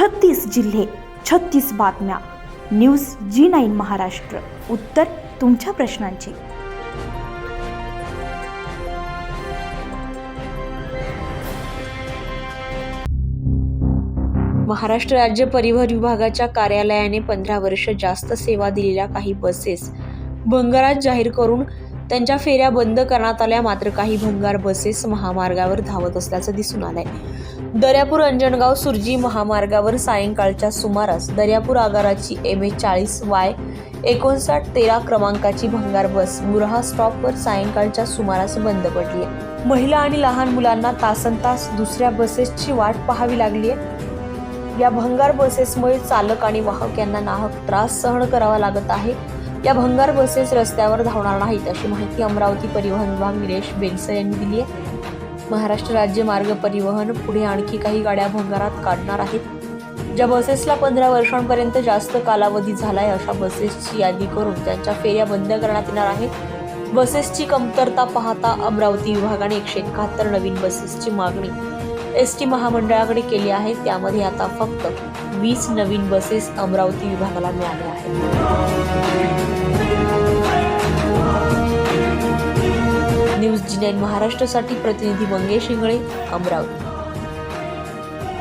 छत्तीस जिल्हे छत्तीस बातम्या. News Zee nine Maharashtra. उत्तर तुमच्या प्रश्नांची. महाराष्ट्र राज्य परिवहन विभागाच्या कार्यालयाने पंधरा वर्ष जास्त सेवा दिलेल्या काही बसेस भंगारात जाहीर करून त्यांच्या फेऱ्या बंद करण्यात आल्या. मात्र काही भंगार बसेस महामार्गावर धावत असल्याचं दिसून आलंय. दर्यापूर अंजनगाव सुरजी महामार्गावर सायंकाळच्या सुमारास दर्यापूर आगाराची एम ए चाळीस वाय एकोणसाठ तेरा क्रमांकाची भंगार बस मुरहा स्टॉपवर सायंकाळच्या सुमारास बंद पडली. आहे महिला आणि लहान मुलांना तासन तास दुसऱ्या बसेसची वाट पाहावी लागली आहे या भंगार बसेसमुळे चालक आणि वाहक यांना नाहक त्रास सहन करावा लागत आहे. या भंगार बसेस रस्त्यावर धावणार नाहीत अशी माहिती अमरावती परिवहन विभाग निलेश बेनसर यांनी दिली आहे. महाराष्ट्र राज्य मार्ग परिवहन पुढे आणखी काही गाड्या भंगारात काढणार आहेत. ज्या बसेसला पंधरा वर्षांपर्यंत जास्त कालावधी झालाय अशा बसेसची यादी करून त्यांच्या फेऱ्या बंद करण्यात येणार आहेत. बसेसची कमतरता पाहता अमरावती विभागाने एकशे एकाहत्तर नवीन बसेसची मागणी एस टी महामंडळाकडे केली आहे. त्यामध्ये आता फक्त वीस नवीन बसेस अमरावती विभागाला मिळाल्या आहेत. न्यूज जी नाईन महाराष्ट्रासाठी प्रतिनिधी मंगेश इंगळे अमरावती.